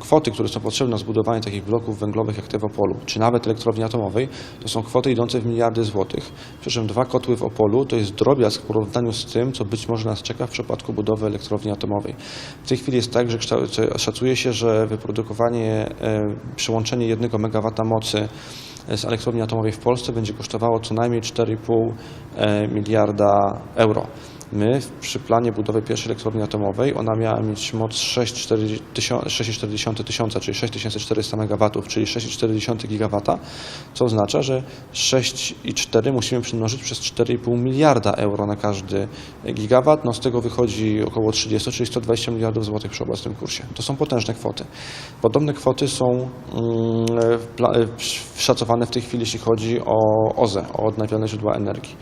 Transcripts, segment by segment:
Kwoty, które są potrzebne na zbudowanie takich bloków węglowych jak te w Opolu, czy nawet elektrowni atomowej, to są kwoty idące w miliardy złotych. Przy czym dwa kotły w Opolu to jest drobiazg w porównaniu z tym, co być może nas czeka w przypadku budowy elektrowni atomowej. W tej chwili jest tak, że szacuje się, że wyprodukowanie, e, przyłączenie jednego megawata mocy z elektrowni atomowej w Polsce będzie kosztowało co najmniej 4,5 e, miliarda euro. My przy planie budowy pierwszej elektrowni atomowej ona miała mieć moc 6,4 tysiąca, czyli 6400 MW, czyli 6,4 gigawata, co oznacza, że 6,4 musimy przemnożyć przez 4,5 miliarda euro na każdy gigawat. No z tego wychodzi około 30, czyli 120 miliardów złotych przy obecnym kursie. To są potężne kwoty. Podobne kwoty są mm, szacowane w tej chwili, jeśli chodzi o OZE, o odnawialne źródła energii.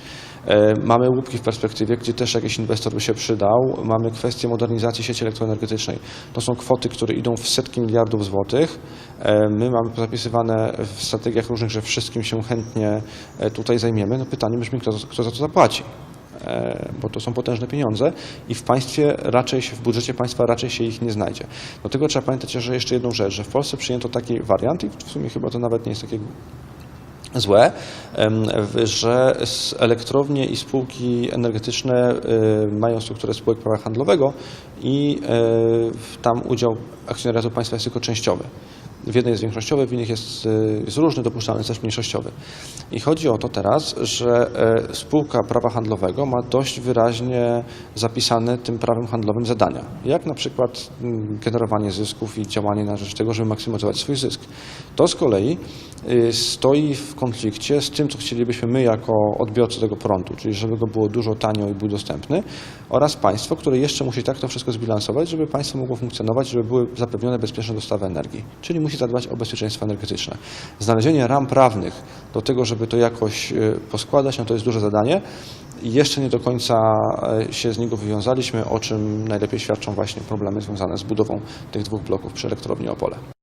E, Mamy łupki w perspektywie, gdzie też jakiś inwestor by się przydał. Mamy kwestię modernizacji sieci elektroenergetycznej. To są kwoty, które idą w setki miliardów złotych. E, My mamy zapisywane w strategiach różnych, że wszystkim się chętnie e, tutaj zajmiemy. No pytanie brzmi, kto, kto za to zapłaci e, bo to są potężne pieniądze i w państwie raczej się, w budżecie państwa raczej się ich nie znajdzie. Do tego trzeba pamiętać że jeszcze jedną rzecz, że w Polsce przyjęto taki wariant i w sumie chyba to nawet nie jest takie złe, że elektrownie i spółki energetyczne y, mają strukturę spółek prawa handlowego i w- tam udział akcjonariatu państwa jest tylko częściowy. W jednej jest większościowy, w innych jest, y, jest różny, dopuszczalny jest też mniejszościowy. I chodzi o to teraz, że e, spółka prawa handlowego ma dość wyraźnie zapisane tym prawem handlowym zadania, jak na przykład generowanie zysków i działanie na rzecz tego, żeby maksymalizować swój zysk. To z kolei stoi w konflikcie z tym, co chcielibyśmy my jako odbiorcy tego prądu, czyli żeby go było dużo tanio i był dostępny, oraz państwo, które jeszcze musi tak to wszystko zbilansować, żeby państwo mogło funkcjonować, żeby były zapewnione bezpieczne dostawy energii, czyli musi zadbać o bezpieczeństwo energetyczne. Znalezienie ram prawnych do tego, żeby to jakoś y, poskładać, no to jest duże zadanie. Jeszcze nie do końca e, się z niego wywiązaliśmy, o czym najlepiej świadczą właśnie problemy związane z budową tych dwóch bloków przy elektrowni Opole.